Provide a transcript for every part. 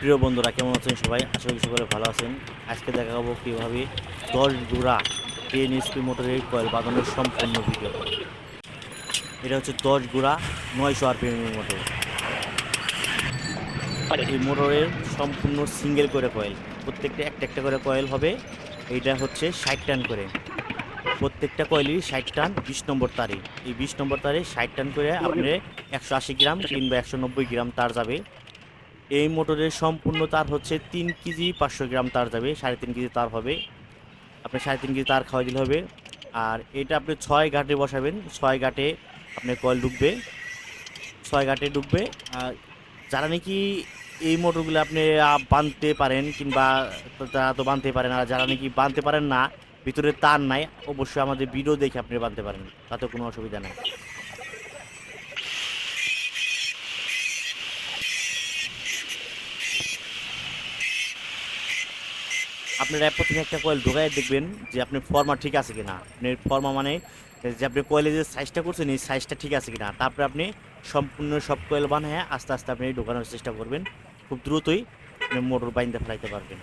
প্রিয় বন্ধুরা, কেমন আছেন সবাই? আশা করি সকলে ভালো আছেন। আজকে দেখাবো কীভাবে দশ জোড়া টেন এসপি মোটরের কয়েল বাঁধানোর সম্পূর্ণ ভিডিও এটা হচ্ছে দশ গোড়া নয়শো আরপিএমের মোটর এই মোটরের সম্পূর্ণ সিঙ্গেল করে কয়েল প্রত্যেকটা একটা একটা করে কয়েল হবে। এইটা হচ্ছে ষাট টান করে। প্রত্যেকটা কয়েলই ষাট টান বিশ নম্বর তারে। এই বিশ নম্বর তারে ষাট টান করে আপনি একশো আশি গ্রাম কিংবা একশো নব্বই গ্রাম তার যাবে। এই মোটরের সম্পূর্ণ তার হচ্ছে তিন কেজি পাঁচশো গ্রাম তার যাবে, সাড়ে তিন কেজি তার হবে। আপনি সাড়ে তিন কেজি তার খাওয়া দিলে হবে। আর এটা আপনি ছয় ঘাটে বসাবেন, ছয় ঘাটে আপনার কয়েল ঢুকবে ছয় ঘাটে ঢুকবে আর যারা নাকি এই মোটরগুলো আপনি বাঁধতে পারেন কিংবা তারা তো বানতে পারেন, আর যারা নাকি বাঁধতে পারেন না, ভিতরে তার নাই, অবশ্যই আমাদের ভিডিও দেখে আপনি বাঁধতে পারেন, তাতে কোনো অসুবিধা নেই। আপনারা প্রথমে একটা কয়েল ঢোকায় দেখবেন যে আপনার ফর্মা ঠিক আছে কিনা। আপনার ফর্মা মানে যে আপনি কয়েলে যে সাইজটা করছেন, এই সাইজটা ঠিক আছে কিনা। তারপরে আপনি সম্পূর্ণ সব কয়েল বানায় আস্তে আস্তে আপনি ঢোকানোর চেষ্টা করবেন। খুব দ্রুতই আপনি মোটর বাইন্দে ফেলাইতে পারবেন।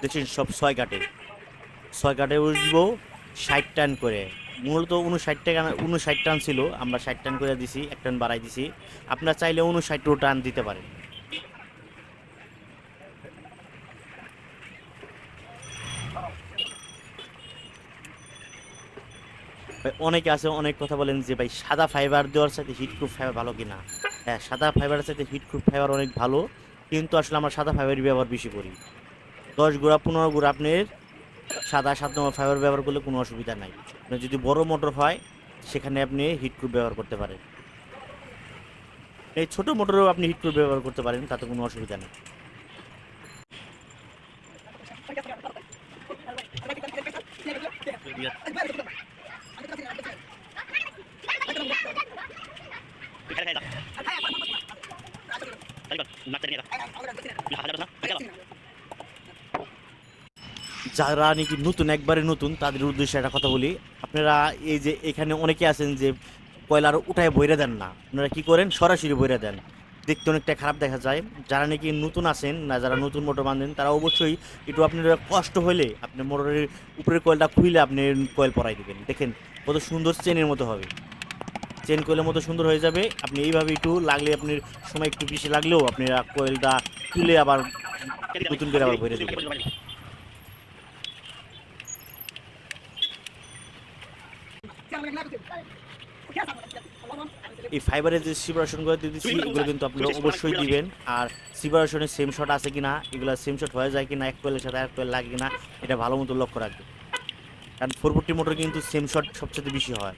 দেখছেন সব ছয় কাটে ছয় কাটে উঠবো ষাট টান করে। মূলত উনষাট টাকা উনষাট টান ছিল, আমরা ষাট টান করে দিছি, এক টান বাড়াই দিছি। আপনারা চাইলে উনষাটও টান দিতে পারেন। অনেকে আছে, অনেক কথা বলেন যে, ভাই, সাদা ফাইবার দেওয়ার সাথে হিটপ্রুফ ফাইবার ভালো কিনা? হ্যাঁ সাদা ফাইবারের সাথে হিটপ্রুফ ফাইবার অনেক ভালো, কিন্তু আসলে আমরা সাদা ফাইবারই ব্যবহার বেশি করি। দশ গুঁড়া, পনেরো গুঁড়া আপনার সাদা সাত নম্বর ফাইবার ব্যবহার করলে কোনো অসুবিধা নাই। যদি বড় মোটর হয়, সেখানে আপনি হিটক্রুপ ব্যবহার করতে পারেন। এই ছোটো মোটরেও আপনি হিটক্রুপ ব্যবহার করতে পারেন, তাতে কোনো অসুবিধা নেই। যারা নাকি নতুন, একবারে নতুন, তাদের উদ্দেশ্যে একটা কথা বলি। আপনারা এই যে এখানে অনেকে আছেন যে কয়লার উঠায় বইরে দেন না। আপনারা কি করেন? সরাসরি বইরে দেন। দেখতে অনেকটা খারাপ দেখা যায়। যারা নাকি নতুন আসেন না, যারা নতুন মোটর বাঁধেন, তারা অবশ্যই একটু আপনার কষ্ট হলে আপনি মোটরের উপরের কয়েলটা খুইলে আপনি কয়েল পরাই দেবেন। দেখেন, কত সুন্দর চেনের মতো হবে। চেন কয়েলের মতো সুন্দর হয়ে যাবে। আপনি এইভাবে একটু লাগলে আপনার সময় একটু বেশি লাগলেও আপনি কয়েলটা তুলে আবার নতুন করে আবার ভরে দেবেন। এই ফাইবারের যে সিপারেশনগুলো দিয়ে দিচ্ছি এগুলো কিন্তু আপনারা অবশ্যই দিবেন। আর সিপারেশনের সেম শট আছে কিনা এগুলো সেম শট হয়ে যায় কিনা এক কোয়েলের সাথে এক কোয়েল লাগে কিনা এটা ভালো মতো লক্ষ্য রাখবে কারণ ফোর ফোরটি মোটর কিন্তু সেম শট সবচেয়ে বেশি হয়।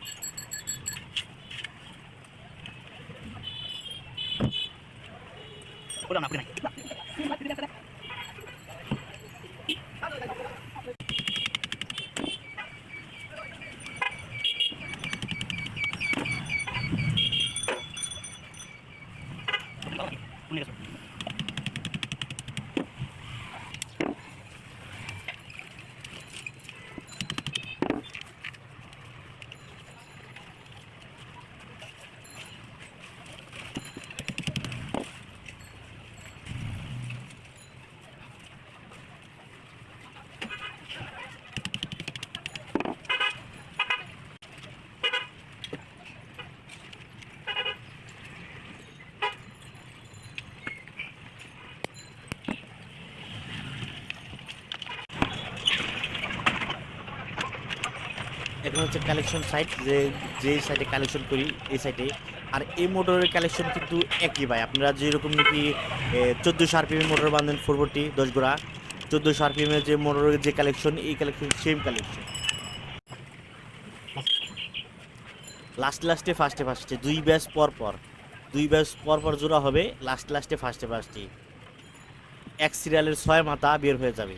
এখন হচ্ছে কালেকশন সাইট যে যে সাইটে কালেকশন করি, এই সাইটে আর এই মোটরের কালেকশন কিন্তু একই ভাই। আপনারা যেরকম নাকি চোদ্দোশো আরপিএম মোটর বাঁধেন ফোরবর্টি দশ গোড়া চোদ্দোশো আরপিএমের যে মোটরের যে কালেকশন এই কালেকশন সেম কালেকশন লাস্ট লাস্টে ফার্স্টে ফার্স্টে দুই ব্যাচ পর পর, দুই ব্যাচ পর পর জোড়া হবে লাস্ট লাস্টে ফার্স্টে ফার্স্টে এক সিরিয়ালের ছয় মাথা বের হয়ে যাবে।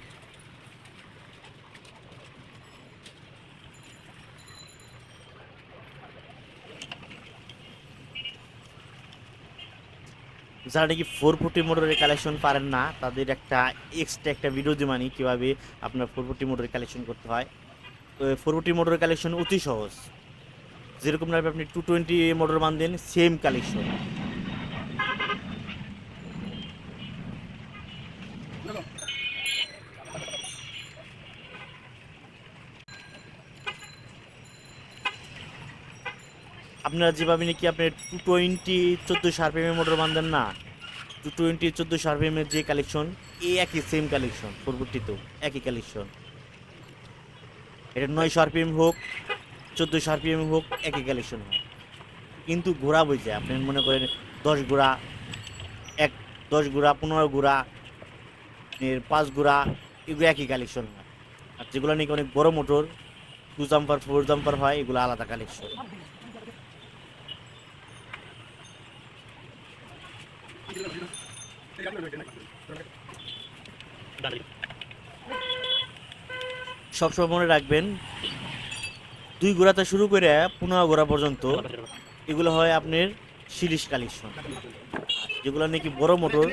যারা নাকি ফোর ফোর্টি মোটরের কালেকশন পারেন না, তাদের একটা এক্সট্রা একটা ভিডিও দিয়ে মানি কীভাবে আপনার ফোর ফোর্টি মোটরের কালেকশন করতে হয়। তো ফোর ফোর্টি মোটরের কালেকশন অতি সহজ। যেরকম ভাবে আপনি টু টোয়েন্টি মোটর বান্ধেন সেম কালেকশন আপনারা যেভাবে নাকি আপনি টু টোয়েন্টি চোদ্দ চোদ্দোশো আরপিএমের মোটর বান্ধেন না টু টোয়েন্টি চোদ্দোশো আরপিএমের যে কালেকশন এই একই সেম কালেকশন পরবর্তীতেও একই কালেকশন এটা নয়শো আরপিএম হোক চোদ্দোশো আরপিএম হোক, একই কালেকশন হয় কিন্তু ঘোড়া বুঝে, আপনি মনে করেন দশ ঘোড়া, এক, দশ ঘোড়া, পনেরো ঘোড়া, এর পাঁচ ঘোড়া, এগুলো একই কালেকশন হয়। আর যেগুলো নাকি অনেক বড় motor two jumper four jumper হয়, এগুলো আলাদা কালেকশন সবসময় মনে রাখবেন, দুই গোড়াতে শুরু করে পনেরো গোড়া পর্যন্ত এগুলো হয় আপনার সিরিজ কালেকশন। যেগুলো নাকি বড় মোটর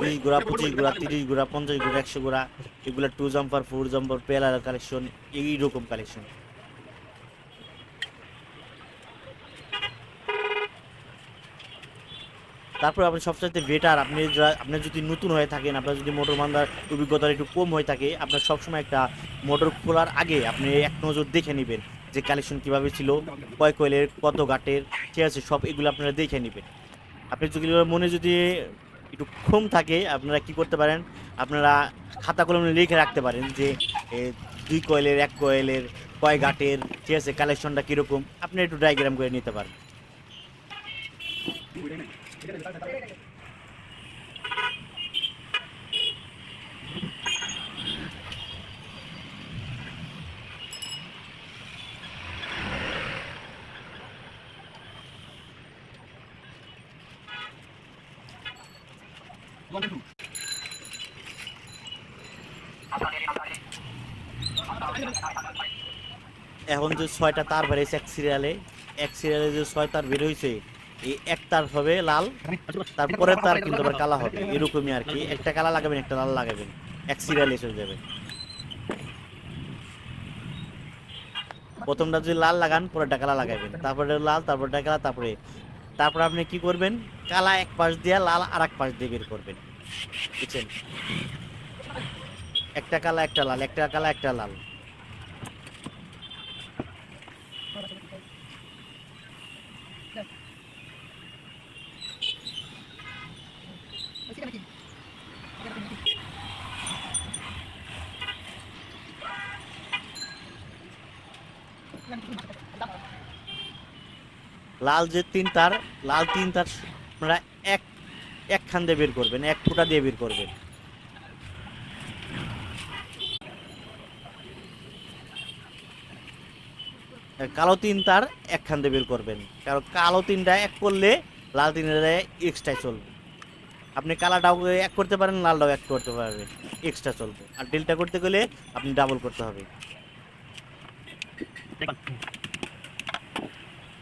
বিশ গোড়া, পঁচিশ গোড়া, তিরিশ গোড়া, পঞ্চাশ গোড়া, একশো গোড়া, এগুলো টু জাম্পার ফোর জাম্পার পেলার কালেকশন এইরকম কালেকশন তারপর আপনি সবচাইতে বেটার আপনি আপনি যদি নতুন হয়ে থাকেন, আপনার যদি মোটর বান্ধার অভিজ্ঞতা একটু কম হয়ে থাকে, আপনার সবসময় একটা মোটর খোলার আগে আপনি এক নজর দেখে নেবেন যে কালেকশন কীভাবে ছিল কয় কয়েলের কত গাটের ঠিক আছে, সব এগুলো আপনারা দেখে নেবেন। আপনি যদি মনে যদি একটু কম থাকে, আপনারা কি করতে পারেন, আপনারা খাতা কলমে লিখে রাখতে পারেন যে দুই কয়েলের, এক কয়েলের, কয় গাটের ঠিক আছে কালেকশনটা কীরকম, আপনি একটু ডায়াগ্রাম করে নিতে পারেন। এখন যে ছয়টা তার বেরিয়েছে এক সিরিয়ালে এক সিরিয়ালে যে ছয় তার বের হয়েছে এই এক তার হবে লাল, তারপরে তার কিন্তু আবার কালা হবে। এরকমই আর কি। একটা কালা লাগাবেন, একটা লাল লাগাবেন। এক সিরিয়ালে চলে যাবে। প্রথমটা যদি লাল লাগান, পরেরটা কালা লাগাবেন। তারপরে লাল, তারপরটা কালা, তারপরে তারপরে আপনি কি করবেন? কালা এক পাশ দিয়ে লাল আর এক পাশ দিয়ে বের করবেন। বুঝছেন? একটা কালা, একটা লাল, একটা কালা, একটা লাল। লাল যে তিন তার, লাল তিন তার আপনারা এক, একখান দিয়ে বের করবেন, এক ফুটা দিয়ে বের করবেন। কালো তিন তার একখান দিয়ে বের করবেন। কারণ কালো তিনটা এক করলে লাল তিনটা এক্সট্রা চলবে। আপনি কালাটাও এক করতে পারেন, লালটাও এক করতে পারবেন এক্সট্রা চলবে। আর ডেলটা করতে গেলে আপনি ডাবল করতে হবে।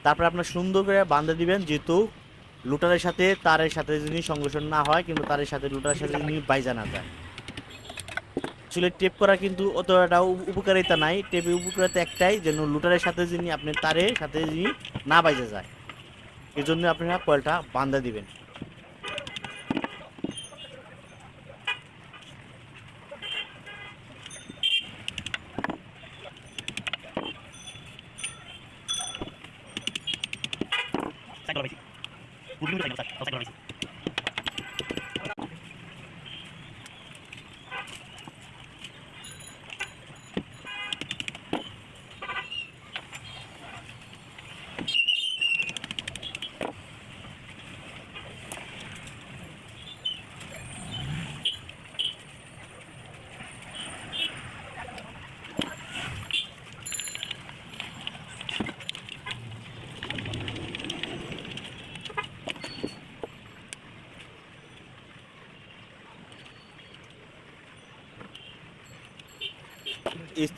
তারপর আপনার সুন্দর করে বাঁধে দিবেন, যেহেতু লুটারের সাথে তারের সাথে যিনি সংঘর্ষণ না হয়, কিন্তু তারের সাথে, লুটারের সাথে যিনি বাইজা না যায়। চুলের টেপ করা কিন্তু অতটা উপ- উপকারিতা নাই। টেপের উপকারিতা একটাই, যেন লুটারের সাথে যিনি আপনি তারের সাথে যিনি না বাইজা যায় এই জন্য আপনারা কয়েলটা বান্ধা দিবেন। Saya dorong, sih. Burung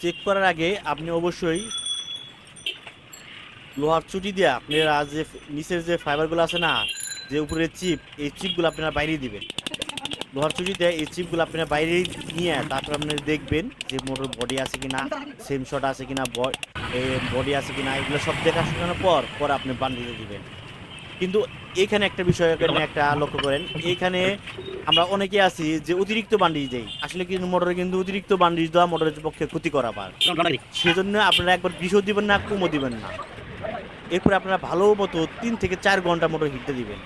check করার আগে আপনি অবশ্যই লোহার চুটি দিয়ে আপনার যে নিচের যে ফাইবারগুলো আছে না, যে উপরে চিপ এই চিপগুলো আপনারা বাইরে দিবেন। লোহার চুরিতে এই চিপগুলো আপনারা বাইরে নিয়ে তারপর আপনারা দেখবেন যে মোটর বডি আছে কিনা সেম শট আছে কিনা বডি আছে কিনা, এগুলো সব দেখা শোনানোর পর পর আপনি বান্ডিতে দিবেন। কিন্তু এখানে একটা বিষয় এখানে একটা লক্ষ্য করেন। এখানে আমরা অনেকে আছি যে অতিরিক্ত বান্ডিজ দেই আসলে কিন্তু মোটরে কিন্তু অতিরিক্ত বান্ডিজ দেওয়া মোটরের পক্ষে ক্ষতি করা পার সেজন্য আপনারা একবার বিষও দিবেন না কুমো দিবেন না। এরপরে আপনারা ভালো মতো তিন থেকে চার ঘণ্টা মোটর হিটতে দিবেন।